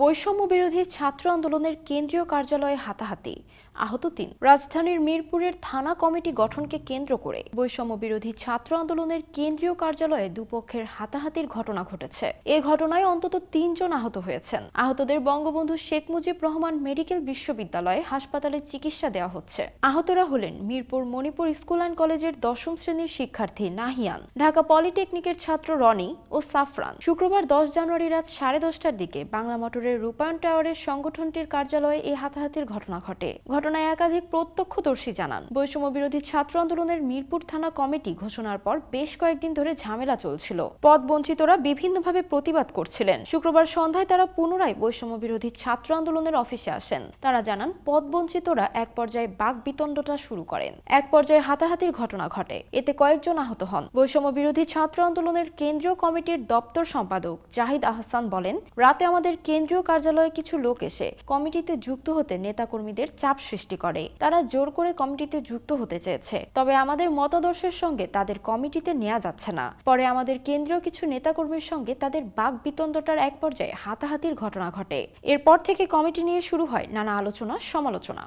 বৈষম্য বিরোধী ছাত্র আন্দোলনের কেন্দ্রীয় কার্যালয়ে হাতাহাতি। আহত তিন। রাজধানীর মিরপুরের থানা কমিটি গঠনকে কেন্দ্র করে বৈষম্য বিরোধী ছাত্র আন্দোলনের কেন্দ্রীয় কার্যালয়ে দুপক্ষের হাতাহাতির ঘটনা ঘটেছে। এ ঘটনায় অন্তত তিনজন আহত হয়েছেন। আহতদের বঙ্গবন্ধু শেখ মুজিব রহমান মেডিকেল বিশ্ববিদ্যালয়ে হাসপাতালে চিকিৎসা দেওয়া হচ্ছে। আহতরা হলেন মিরপুর মণিপুর স্কুল অ্যান্ড কলেজের দশম শ্রেণির শিক্ষার্থী নাহিয়ান, ঢাকা পলিটেকনিকের ছাত্র রনি ও সাফরান। শুক্রবার দশ জানুয়ারি রাত সাড়ে দশটার দিকে বাংলা মোটরের রূপায়ণ টাওয়ারের সংগঠনটির কার্যালয়ে এই হাতাহাতির ঘটনা ঘটে। ঘটনায় একাধিক প্রত্যক্ষদর্শী জানান। বৈষম্য বিরোধী ছাত্র আন্দোলনের মিরপুর থানা কমিটি ঘোষণার পর বেশ কয়েকদিন ধরে ঝামেলা চলছিল। পদ বঞ্চিতরা বিভিন্নভাবে প্রতিবাদ করছিলেন। শুক্রবার সন্ধ্যায় তারা পুনরায় বৈষম্য বিরোধী ছাত্র আন্দোলনের অফিসে আসেন। তারা জানান পদ বঞ্চিতরা এক পর্যায়ে বাক বিতণ্ডটা শুরু করেন। এক পর্যায়ে হাতাহাতির ঘটনা ঘটে। এতে কয়েকজন আহত হন। বৈষম্য বিরোধী ছাত্র আন্দোলনের কেন্দ্রীয় কমিটির দপ্তর সম্পাদক জাহিদ আহসান বলেন, রাতে আমাদের কেন্দ্রীয় কার্যালয়ে কিছু লোক এসে কমিটিতে যুক্ত হতে নেতাকর্মীদের চাপ সৃষ্টি করে। তারা জোর করে কমিটিতে যুক্ত হতে চেয়েছে। তবে আমাদের মতাদর্শের সঙ্গে তাদের কমিটিতে নেওয়া যাচ্ছে না। পরে আমাদের কেন্দ্রীয় কিছু নেতাকর্মীর সঙ্গে তাদের বাক বিতণ্ডটার এক পর্যায়ে হাতাহাতির ঘটনা ঘটে। এরপর থেকে কমিটি নিয়ে শুরু হয় নানা আলোচনা, সমালোচনা।